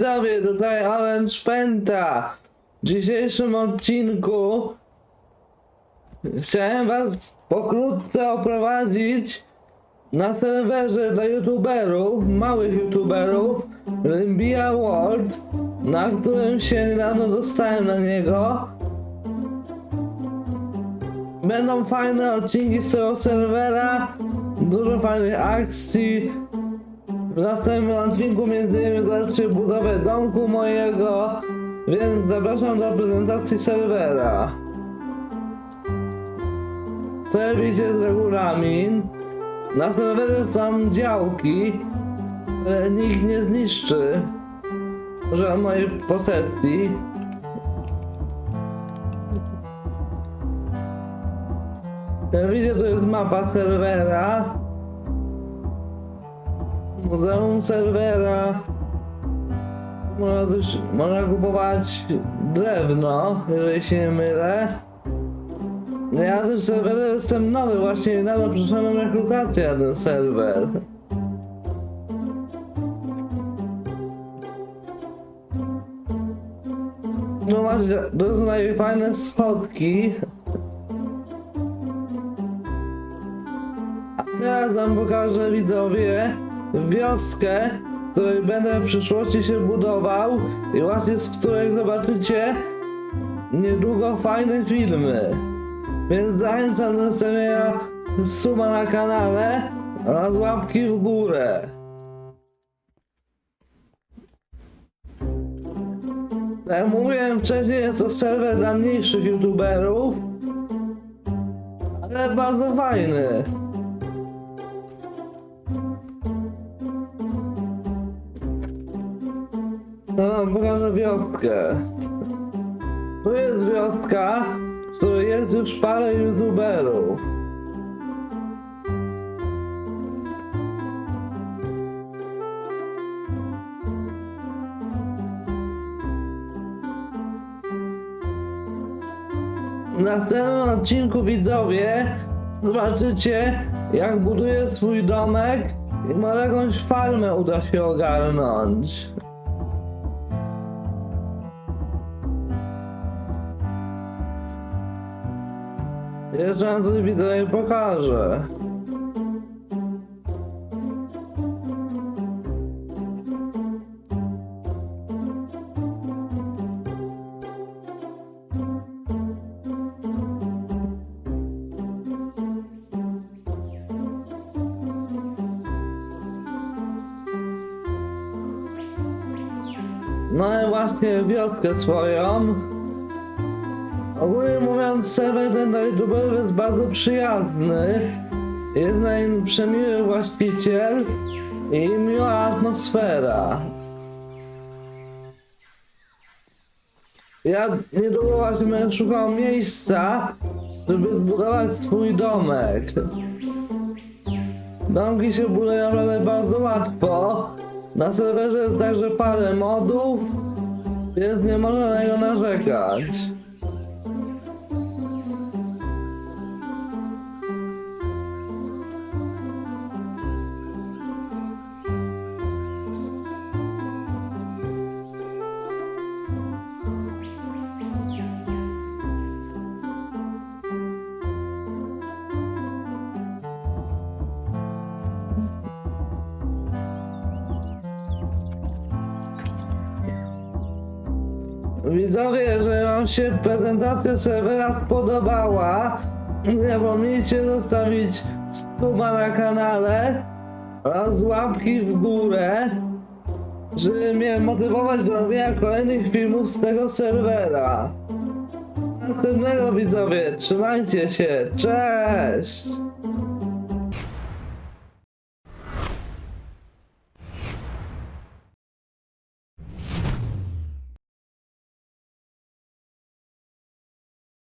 Widzowie, tutaj Orange Penta. W dzisiejszym odcinku chciałem was pokrótce oprowadzić na serwerze dla youtuberów, małych youtuberów Limbia World, na którym się niedawno dostałem na niego. Będą fajne odcinki z tego serwera, dużo fajnych akcji, w następnym odcinku innymi zobaczycie budowę domku mojego, więc zapraszam do prezentacji serwera. Tutaj widzicie regulamin. Na serwerze są działki, które nikt nie zniszczy. Że mojej posesji. Jak widzicie, to jest mapa serwera. Muzeum serwera. Można, też, można kupować drewno, jeżeli się nie mylę. Ja na tym serwerze jestem nowy, właśnie niedawno przeszedłem rekrutację na ten serwer. No macie, to są takie fajne schodki. A teraz wam pokażę widzowie wioskę, w której będę w przyszłości się budował i właśnie z której zobaczycie niedługo fajne filmy. Więc zachęcam do zostawienia suba na kanale oraz łapki w górę. Jak mówiłem wcześniej, jest to serwer dla mniejszych youtuberów, ale bardzo fajny. Wam pokażę wioskę. Tu jest wioska, w której jest już parę youtuberów. W następnym odcinku widzowie zobaczycie jak buduje swój domek i może jakąś farmę uda się ogarnąć. Jeszcze coś widzowie pokażę. Mamy właśnie wioskę swoją. Ogólnie serwer ten dla youtuberów jest bardzo przyjazny. Jest na nim przemiły właściciel i miła atmosfera. Ja niedługo właśnie będę szukał miejsca, żeby zbudować swój domek. Domki się buduje naprawdę bardzo łatwo. Na serwerze jest także parę modów, więc nie można na niego narzekać. Widzowie, jeżeli wam się prezentacja serwera spodobała, nie zapomnijcie zostawić suba na kanale oraz łapki w górę, żeby mnie motywować do robienia kolejnych filmów z tego serwera. Następnego widzowie, trzymajcie się, cześć!